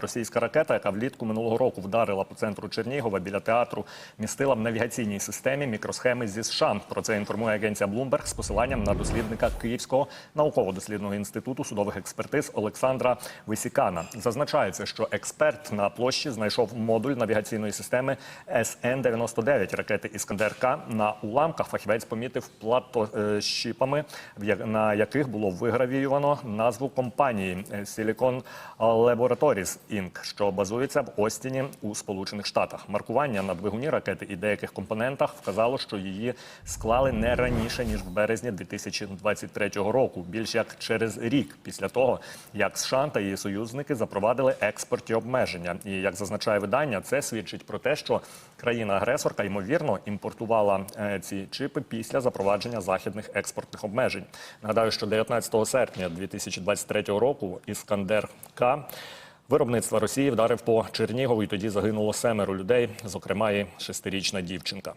Російська ракета, яка влітку минулого року вдарила по центру Чернігова біля театру, містила в навігаційній системі мікросхеми зі США. Про це інформує агенція Bloomberg з посиланням на дослідника Київського науково-дослідного інституту судових експертиз Олександра Висікана. Зазначається, що експерт на площі знайшов модуль навігаційної системи СН-99 ракети Іскандер-К. На уламках фахівець помітив плато е, на яких було вигравіювано назву компанії е, Silicon Laboratories Inc., що базується в Остіні у Сполучених Штатах. Маркування на двигуні ракети і деяких компонентах вказало, що її склали не раніше ніж в березні 2023 року, більш як через рік після того, як США та її союзники запровадили експортні обмеження. І як зазначає видання, це свідчить про те, що країна-агресорка ймовірно імпортувала е, ці чипи після запровадження західних експортних обмежень. Нагадаю, що 19 серпня 2023 року Іскандер К. Виробництва Росії вдарив по Чернігову, і тоді загинуло семеро людей, зокрема і шестирічна дівчинка.